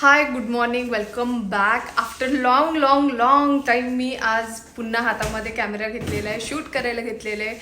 Hi good morning welcome back after long long long time मी आज पुन्हा हातामध्ये camera घेतलेला आहे शूट करायला घेतलेलं आहे.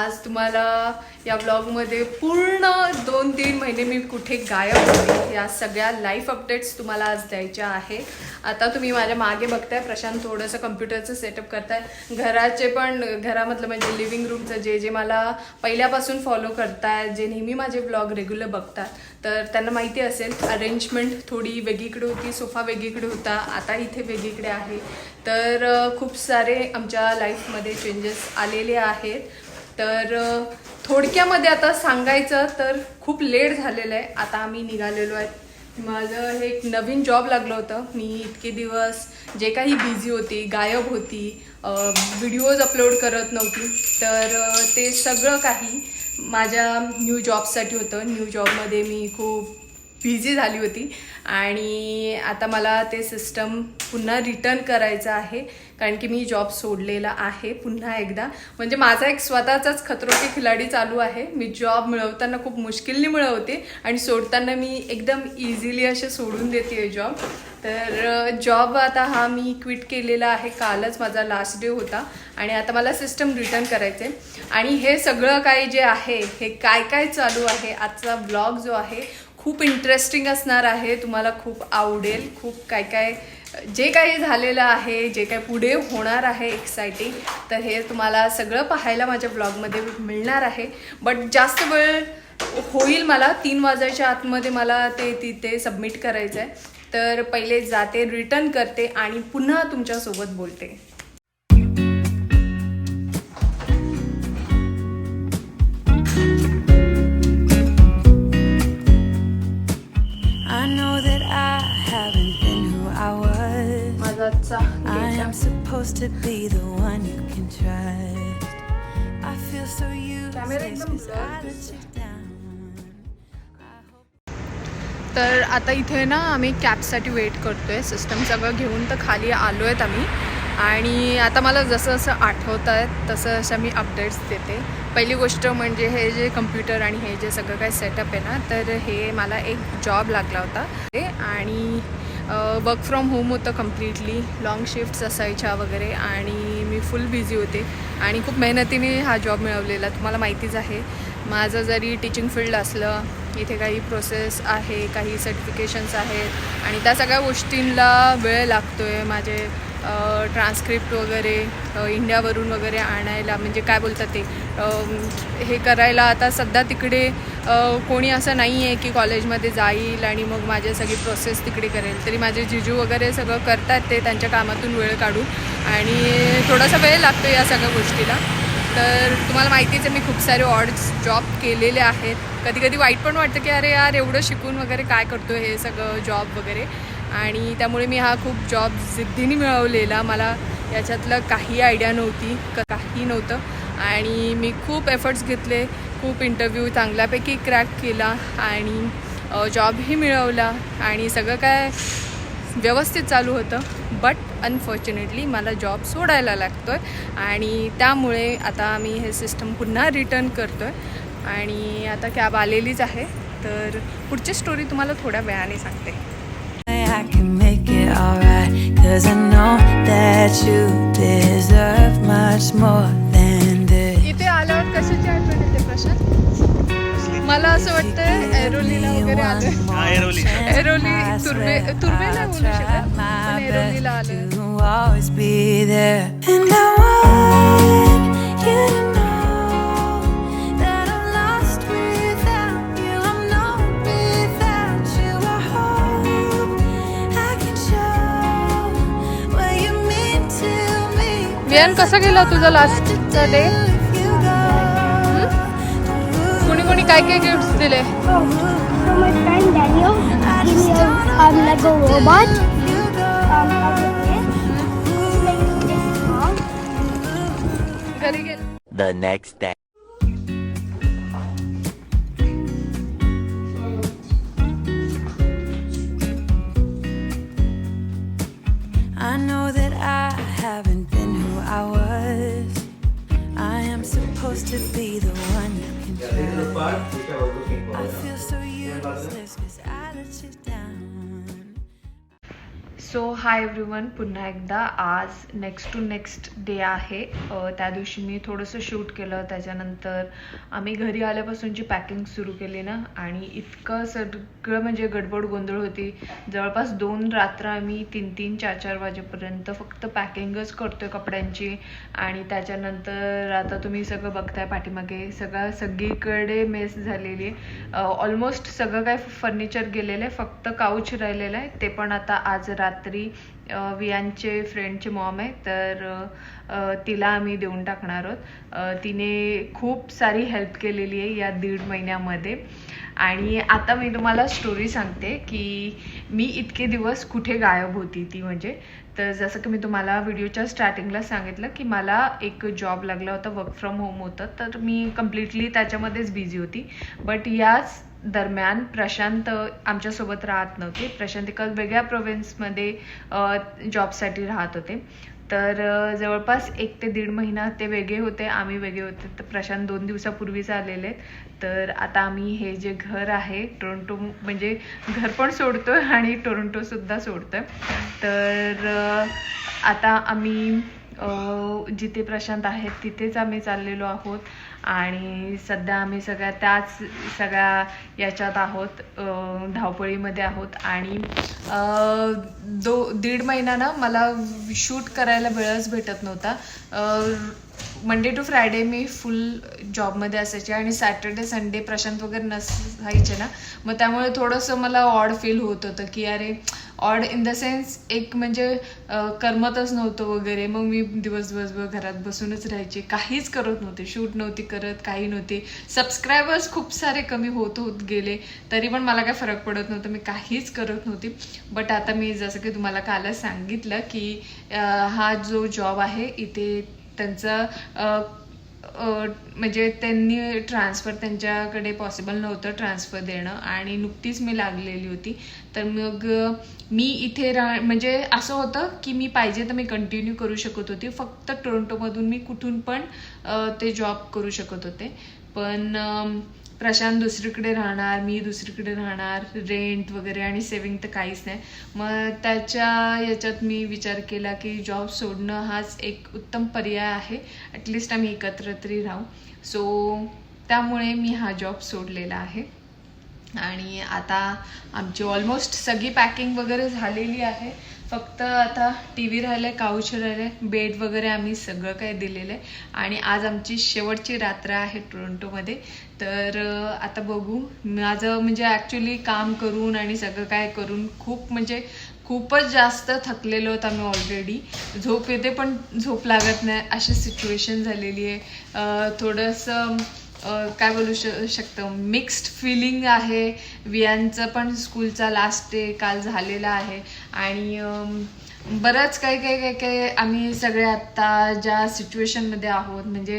आज तुम्हाला या ब्लॉगमध्ये पूर्ण दोन तीन महिने मी कुठे गायब होते या सगळ्या लाईफ अपडेट्स तुम्हाला आज द्यायच्या आहे. आता तुम्ही माझ्या मागे बघताय. प्रशांत थोडंसं कम्प्युटरचं सेटअप करताय. घराचे पण घरामधलं म्हणजे लिव्हिंग रूमचं जे जे मला पहिल्यापासून फॉलो करतायत जे नेहमी माझे ब्लॉग रेग्युलर बघतात. तर त्यांना माहिती असेल अरेंजमेंट थोडी वेगळीकडे होती सोफा वेगळीकडे होता आता इथे वेगळीकडे आहे. तर खूप सारे आमच्या लाईफमध्ये चेंजेस आलेले आहेत. तर थोडक्यामध्ये आता सांगायचं तर खूप लेट झालेलं आहे. आता आम्ही निघालेलो आहे. माझं हे एक नवीन जॉब लागलं होतं. मी इतके दिवस जे काही बिझी होती गायब होती व्हिडिओज अपलोड करत नव्हती. तर ते सगळं काही माझ्या न्यू जॉबसाठी होतं. न्यू जॉबमध्ये मी खूप बिझी झाली होती. आणि आता मला ते सिस्टम पुन्हा रिटर्न करायचं आहे. कारण की मी जॉब सोडलेला आहे पुन्हा एकदा. म्हणजे माझा एक स्वतःचाच खतरोटी खिलाडी चालू आहे. मी जॉब मिळवताना खूप मुश्किलने मिळवते. आणि सोडताना मी एकदम इझिली असे सोडून देते जॉब तर जॉब आता हा मी क्विट केलेला आहे. कालच माझा लास्ट डे होता. आणि आता मला सिस्टम रिटर्न करायचं आहे आणि हे सगळं काही जे आहे हे काय काय चालू आहे आजचा ब्लॉग जो आहे खूप इंटरेस्टिंग असणार आहे तुम्हाला खूप आवडेल खूप काय काय जे काही झालेलं आहे जे काय पुढे होणार आहे एक्सायटिंग तर हे तुम्हाला सगळं पाहायला माझ्या ब्लॉगमध्ये मिळणार आहे. बट जास्त वेळ होईल मला तीन वाजायच्या आतमध्ये मला ते तिथे सबमिट करायचं आहे तर पहिले जाते रिटर्न करते आणि पुन्हा तुमच्यासोबत बोलते. I'm supposed to be the one you can trust. I feel so useless 'cause I let you down. तर आता इथे ना आम्ही कॅबसाठी वेट करतो आहे सिस्टम सगळं घेऊन तर खाली आलो आहेत आम्ही आणि आता मला जसं जसं आठवत आहेत तसं असं मी अपडेट्स देते पहिली गोष्ट म्हणजे हे जे कम्प्युटर आणि हे जे सगळं काय सेटअप आहे ना तर हे मला एक जॉब लागला होता ते आणि वर्क फ्रॉम होम होतं कम्प्लिटली लॉंग शिफ्ट्स असायच्या वगैरे आणि मी फुल बिझी होते. आणि खूप मेहनतीने हा जॉब मिळवलेला. तुम्हाला माहितीच आहे. माझं जरी टीचिंग फील्ड असलं इथे काही प्रोसेस आहे काही सर्टिफिकेशन्स आहेत आणि त्या सगळ्या गोष्टींना वेळ लागतो आहे माझे ट्रान्स्क्रिप्ट वगैरे इंडियावरून वगैरे आणायला म्हणजे काय बोलतात ते हे करायला आता सध्या तिकडे कोणी असं नाही आहे की कॉलेजमध्ये जाईल आणि मग माझी सगळी प्रोसेस तिकडे करेल. तरी माझे जिजू वगैरे सगळं करतात ते त्यांच्या कामातून वेळ काढून. आणि थोडासा वेळ लागतो या सगळ्या गोष्टीला. तर तुम्हाला माहितीच आहे मी खूप सारे ऑर्ड्स जॉब केलेले आहेत. कधी कधी वाईट पण वाटतं की अरे यार एवढं शिकून वगैरे काय करतो हे सगळं जॉब वगैरे. आणि त्यामुळे मी हा खूप जॉब जिद्दीने मिळवलेला. मला याच्यातलं काही आयडिया नव्हती काही नव्हतं. आणि मी खूप एफर्ट्स घेतले खूप इंटरव्ह्यू चांगल्यापैकी क्रॅक केला आणि जॉबही मिळवला आणि सगळं काय व्यवस्थित चालू होतं. बट अनफॉर्च्युनेटली मला जॉब सोडायला लागतो आहे आणि त्यामुळे आता मी हे सिस्टम पुन्हा रिटर्न करतो आहे आणि आता कॅब आलेलीच आहे. तर पुढची स्टोरी तुम्हाला थोड्या वेळाने सांगते. I can make it alright. Cause I know that you deserve much more than this. इथे आल्यावर कशाची आठवण येते प्रशांत मला असं वाटतं एरोलीला वगैरे आलं हा, एरोली. एरोली तुर्वे तुर्वेला बोलू शकत पण एरोलीला आलं to always be there. And I want Viaan कसा गेला तुझा लास्टचा डे कुणी कुणी काय काय गिफ्ट दिले? Oh, so my friend Daniel supposed to be the one you can. I feel so useless because I let you down. So hi everyone पुन्हा एकदा आज नेक्स्ट टू नेक्स्ट डे आहे. त्या दिवशी मी थोडंसं शूट केलं. त्याच्यानंतर आम्ही घरी आल्यापासूनची पॅकिंग सुरू केली ना. आणि इतकं सगळं म्हणजे गडबड गोंधळ होती. जवळपास दोन रात्र आम्ही तीन तीन चार चार वाजेपर्यंत फक्त पॅकिंगच करतोय कपड्यांची. आणि त्याच्यानंतर आता तुम्ही सगळं बघताय पाठीमागे. सगळं सगळीकडे मेस झालेली आहे. ऑलमोस्ट सगळं काय फर्निचर गेलेलं आहे. फक्त काउच राहिलेलं आहे. ते पण आता आज रात्री वियांचे फ्रेंडचे मॉम आहे तर तिला आम्ही देऊन टाकणार आहोत. तिने खूप सारी हेल्प केलेली आहे या दीड महिन्यामध्ये. आणि आता मी तुम्हाला स्टोरी सांगते की मी इतके दिवस कुठे गायब होती ती म्हणजे. तर जसं की मी तुम्हाला व्हिडिओच्या स्टार्टिंगला सांगितलं की मला एक जॉब लागला होता वर्क फ्रॉम होम होतं. तर मी कम्प्लिटली त्याच्यामध्येच बिझी होती. बट याच दरम्यान प्रशांत आमच्यासोबत राहत नव्हते. प्रशांत एका वेगळ्या प्रोव्हिन्समध्ये जॉबसाठी राहत होते. तर जवळपास एक ते दीड महिना ते वेगळे होते आम्ही वेगळे होते. तर प्रशांत दोन दिवसापूर्वीच आलेले आहेत. तर आता आम्ही हे जे घर आहे टोरंटो म्हणजे घर पण सोडतोय आणि टोरंटो सुद्धा सोडतोय. तर आता आम्ही जिथे प्रशांत आहेत तिथेच आम्ही चाललेलो आहोत. आणि सध्या आम्ही सगळ्या त्याच सगळ्या याच्यात आहोत धावपळीमध्ये आहोत. आणि दो दीड महिना ना मला शूट करायला वेळच भेटत नव्हता. मंडे टू फ्रायडे मी फुल जॉबमध्ये असायचे आणि सॅटर्डे संडे प्रशांत वगैरे नसायचे ना मग त्यामुळे थोडंसं मला ऑड फील होत होतं की अरे ऑड इन द सेन्स एक म्हणजे करमतच नव्हतं वगैरे. मग मी दिवस दिवसभर घरात बसूनच राहायचे. काहीच करत नव्हते. शूट नव्हती करत काही नव्हते. सबस्क्रायबर्स खूप सारे कमी होत होत गेले. तरी पण मला काय फरक पडत नव्हतं. मी काहीच करत नव्हती. बट आता मी जसं की तुम्हाला कालच सांगितलं की हा जो जॉब आहे इथे त्यांचं म्हणजे त्यांनी ट्रान्सफर त्यांच्याकडे पॉसिबल नव्हतं ट्रान्सफर देणं आणि नुकतीच मी लागलेली होती. तर मग मी इथे रा म्हणजे असं होतं की मी पाहिजे तर मी कंटिन्यू करू शकत होती. फक्त टोरंटोमधून मी कुठून पण ते जॉब करू शकत होते. पण प्रशांत दुसरीकडे राहणार मी दुसरीकडे राहणार रेंट वगैरे आणि सेविंग तर काहीच नाही. मग त्याच्या याच्यात मी विचार केला की जॉब सोडणं हाच एक उत्तम पर्याय आहे. ॲटलिस्ट आम्ही एकत्र तरी राहू. सो त्यामुळे मी हा जॉब सोडलेला आहे. आणि आता आमची ऑलमोस्ट सगळी पॅकिंग वगैरे झालेली आहे. फक्त आता टी व्ही राहिलं काउच राहिले बेड वगैरे आम्ही सगळं काही दिलेलं आहे आणि आज आमची शेवटची रात्र आहे टोरंटोमध्ये. तर आता बघू. माझं म्हणजे ॲक्च्युली काम करून आणि सगळं काय करून खूप म्हणजे खूपच जास्त थकलेलो होतो आम्ही ऑलरेडी झोप येते पण झोप लागत नाही. अशी सिच्युएशन झालेली आहे. थोडंसं काय बोलू श शकतं. मिक्स्ड फिलिंग आहे. वियांचं पण स्कूलचा लास्ट डे काल झालेला आहे. आणि बरंच काही काही काही काही आम्ही सगळे आत्ता ज्या सिच्युएशनमध्ये आहोत म्हणजे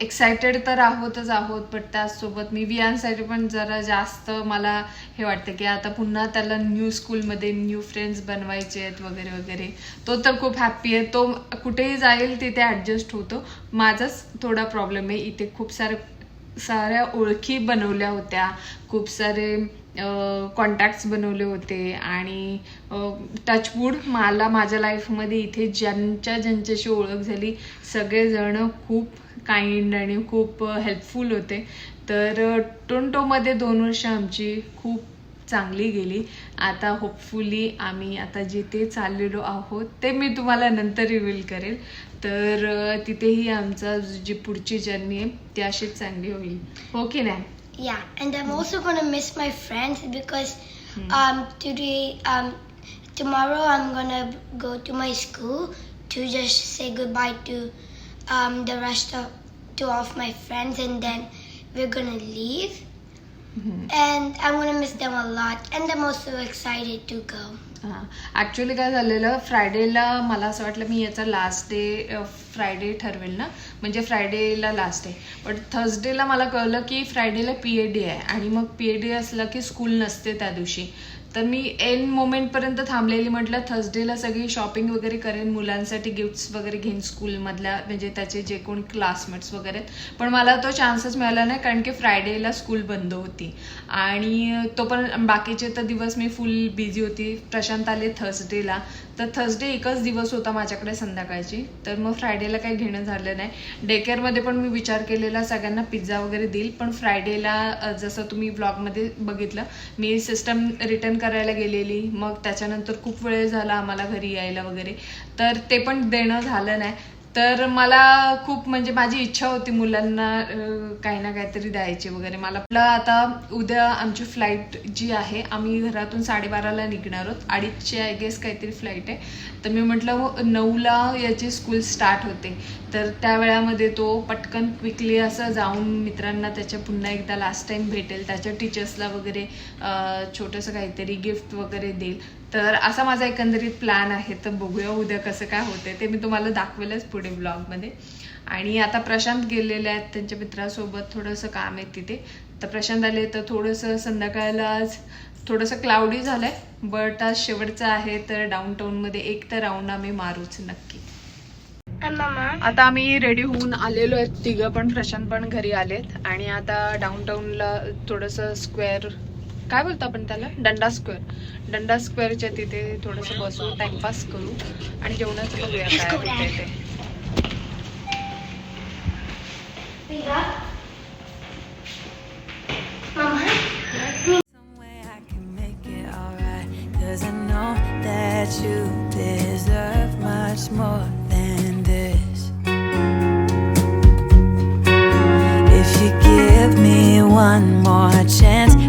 एक्सायटेड तर आहोतच आहोत बट त्याचसोबत मी वियांसाठी पण जरा जास्त मला हे वाटतं की आता पुन्हा त्याला न्यू स्कूलमध्ये न्यू फ्रेंड्स बनवायचे आहेत वगैरे वगैरे. तो तर खूप हॅप्पी आहे. तो कुठेही जाईल तिथे ॲडजस्ट होतो. माझाच थोडा प्रॉब्लेम आहे. इथे खूप सारे साऱ्या ओळखी बनवल्या होत्या. खूप सारे कॉन्टॅक्ट्स बनवले होते आणि टचवूड मला माझ्या लाईफमध्ये इथे ज्यांच्या ज्यांच्याशी ओळख झाली सगळेजण खूप काइंड आणि खूप हेल्पफुल होते. तर टोंटोमध्ये दोन वर्ष आमची खूप चांगली गेली. आता होपफुली आम्ही आता जिथे चाललेलो आहोत ते मी तुम्हाला नंतर रिव्हील करेल. तर तिथेही आमचा जी पुढची जर्नी आहे ती अशीच चांगली होईल. हो की नाही? Yeah, and I'm also gonna miss my friends because um today um tomorrow I'm gonna go to my school to just say goodbye to um the rest of to all of my friends and then we're gonna leave. And I'm gonna miss them a lot and I'm also excited to go. हां. Actually काय झालेलं फ्रायडेला मला असं वाटलं मी याचा last day Friday ठरवेल ना. म्हणजे फ्रायडेला लास्ट डे बट थर्सडेला मला कळलं की फ्रायडेला पी ए डी आहे. आणि मग पी ए डी असलं की स्कूल नसते त्या दिवशी. तर मी एन मोमेंटपर्यंत थांबलेली म्हटलं थर्सडेला सगळी शॉपिंग वगैरे करेन मुलांसाठी गिफ्ट्स वगैरे घेईन स्कूलमधल्या म्हणजे त्याचे जे कोण क्लासमेट्स वगैरे आहेत. पण मला तो चान्सच मिळाला नाही कारण की फ्रायडेला स्कूल बंद होती. आणि तो पण बाकीचे तर दिवस मी फुल बिझी होती. प्रशांत आले थर्सडेला तर थर्सडे एकच दिवस होता माझ्याकडे संध्याकाळची. तर मग फ्रायडेला काही घेणं झालं नाही. डेकेअरमध्ये पण मी विचार केलेला सगळ्यांना पिझ्झा वगैरे देईल. पण फ्रायडेला जसं तुम्ही ब्लॉगमध्ये बघितलं मी सिस्टम रिटर्न करायला गेलेली. मग त्याच्यानंतर खूप वेळ झाला आम्हाला घरी यायला वगैरे. तर ते पण देणं झालं नाही. तर मला खूप म्हणजे माझी इच्छा होती मुलांना काही ना काहीतरी द्यायची वगैरे. मला आपलं आता उद्या आमची फ्लाईट जी आहे आम्ही घरातून साडेबाराला निघणार आहोत. अडीचची आय गेस काहीतरी फ्लाईट आहे. तर मी म्हटलं हो, नऊला याची स्कूल स्टार्ट होते. तर त्या वेळामध्ये तो पटकन क्विकली असं जाऊन मित्रांना त्याच्या पुन्हा एकदा लास्ट टाइम भेटेल. त्याच्या टीचर्सला वगैरे छोटंसं काहीतरी गिफ्ट वगैरे देईल. तर असा माझा एकंदरीत प्लॅन आहे. तर बघूया उद्या कसं काय होते ते मी तुम्हाला दाखवेलच पुढे ब्लॉगमध्ये आणि आता प्रशांत गेलेले आहेत त्यांच्या मित्रासोबत. थोडंसं काम आहे तिथे. तर प्रशांत आले तर थोडंसं संध्याकाळला आज थोडंसं क्लाउडी झालंय. बट आज शेवटचं आहे. तर डाऊन मध्ये एक तर राऊंड आम्ही मारूच नक्की. आता आम्ही रेडी होऊन आलेलो आहेत तिघं पण. प्रशांत पण घरी आलेत. आणि आता डाऊन टाऊनला थोडंसं स्क्वेअर काय बोलतो आपण त्याला? डंडा स्क्वेअर डंडा स्क्वेअरच्या तिथे थोडंसं बसू टाइमपास करू आणि जेवणाचं बघूया काय बोलतोय ते. One more chance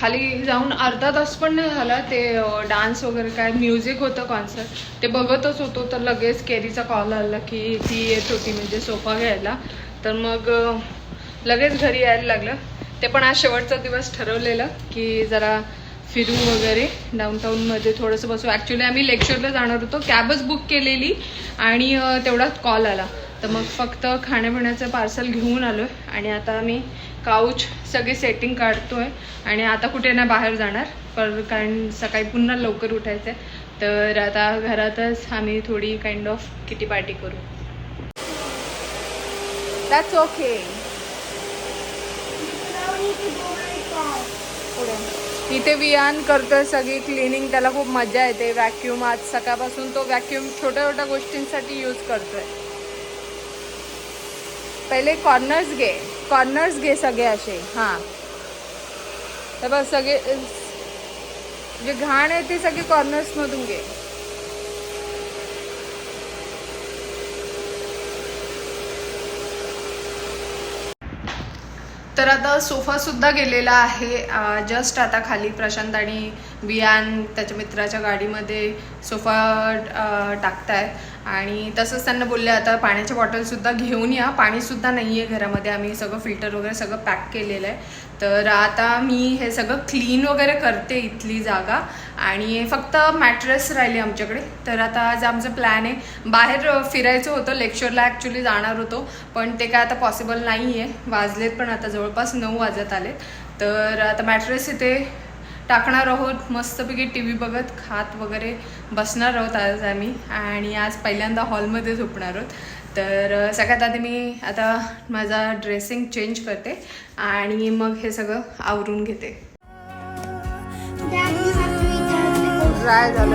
खाली जाऊन अर्धा तास पण नाही झाला. ते डान्स वगैरे काय म्युझिक होतं कॉन्सर्ट ते बघतच होतो तर लगेच केरीचा कॉल आला की ती येत होती म्हणजे सोफा घ्यायला. तर मग लगेच घरी यायला लागलं. ते पण आज शेवटचा दिवस ठरवलेलं की जरा फिरू वगैरे. डाऊनटाऊनमध्ये थोडंसं बसू. ॲक्च्युली आम्ही लेक्चरला जाणार होतो. कॅबच बुक केलेली आणि तेवढाच कॉल आला. तर मग फक्त खाण्यापिण्याचं पार्सल घेऊन आलो आहे आणि आता मी काऊच सगळी सेटिंग काढतोय आणि आता कुठे नाही बाहेर जाणार. पर कारण सकाळी पुन्हा लवकर उठायचं आहे तर आता घरातच आम्ही थोडी काइंड ऑफ किटी पार्टी करू. दॅट्स ओके इथे वियान करतोय सगळी क्लिनिंग त्याला खूप मजा येते. व्हॅक्यूम आज सकाळपासून तो व्हॅक्यूम छोट्या छोट्या गोष्टींसाठी यूज करतोय. पहिले कॉर्नर्स घे. कॉर्नर्स घे सगळे असे. हां. तर बघ सगळे जे घाण आहे ते सगळे कॉर्नर्समधून घे. तर आता सोफासुद्धा गेलेला आहे. जस्ट आता खाली प्रशांत आणि बियान त्याच्या मित्राच्या गाडीमध्ये सोफा टाकताय. टाकतायत आणि तसंच त्यांना बोलले आता पाण्याच्या बॉटलसुद्धा घेऊन या. पाणीसुद्धा नाही आहे घरामध्ये. आम्ही सगळं फिल्टर वगैरे सगळं पॅक केलेलं आहे. तर आता मी हे सगळं क्लीन वगैरे करते इथली जागा. आणि फक्त मॅट्रेस राहिली आमच्याकडे. तर आता आज आमचं प्लॅन आहे. बाहेर फिरायचं होतं. लेक्चरला ॲक्च्युली जाणार होतो. पण ते काय आता पॉसिबल नाही आहे वाजलेत पण आता जवळपास नऊ वाजत आले तर आता मॅट्रेस इथे टाकणार आहोत. मस्तपैकी टी व्ही बघत खात वगैरे बसणार आहोत आज आम्ही. आणि आज पहिल्यांदा हॉलमध्ये झोपणार आहोत. तर सगळ्यात आधी मी आता माझा ड्रेसिंग चेंज करते आणि मग हे सगळं आवरून घेते. झालं